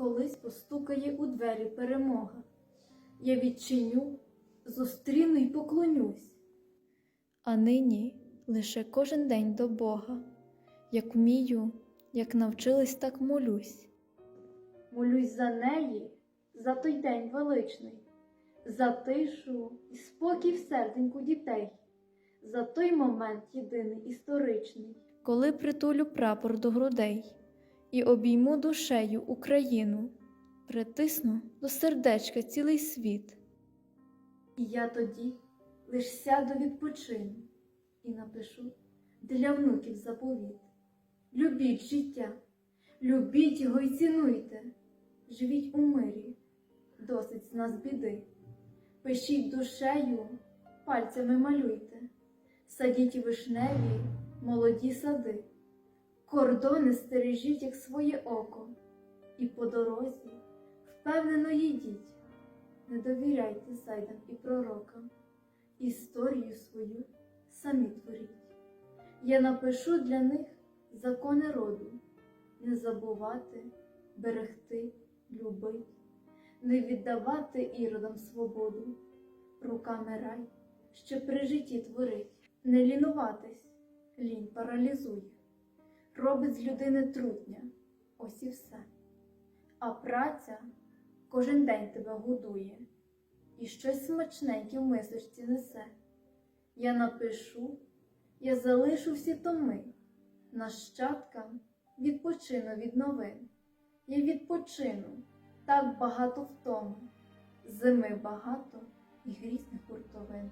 колись постукає у двері перемога. Я відчиню, зустріну й поклонюсь. А нині лише кожен день до Бога. Як вмію, як навчилась, так молюсь. Молюсь за неї, за той день величний, за тишу і спокій в серденьку дітей, за той момент єдиний історичний, коли притулю прапор до грудей і обійму душею Україну, притисну до сердечка цілий світ. І я тоді лиш сяду відпочину і напишу для внуків заповіт. Любіть життя, любіть його й цінуйте, живіть у мирі, досить з нас біди. Пишіть душею, пальцями малюйте, садіть вишневі, молоді сади, кордони стережіть, як своє око, і по дорозі впевнено їдіть, не довіряйте зайдам і пророкам, історію свою самі творіть. Я напишу для них закони роду, не забувати, берегти, любить, не віддавати іродам свободу, руками рай, що при житті творить, не лінуватись, лінь паралізує, робить з людини трутня, ось і все. А праця кожен день тебе годує, і щось смачненьке в мисочці несе. Я напишу, я залишу всі томи, нащадкам відпочину від новин. Я відпочину так багато втоми, зими багато і грізних хуртовин.